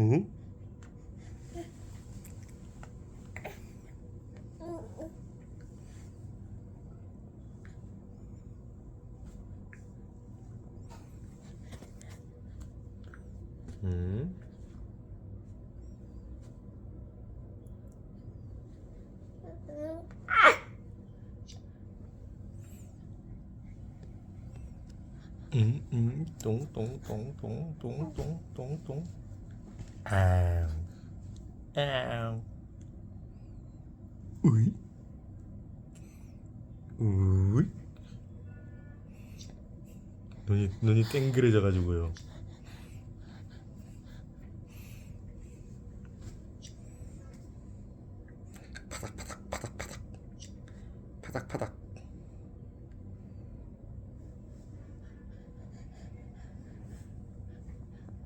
응? 응? 응, 응, 똥, 똥, 똥, 똥, 똥, 똥, 똥. 아, 아, 우이, 우이. 눈이 눈이 땡그레져가지고요. 파닥 파닥 파닥 파닥 파닥 파닥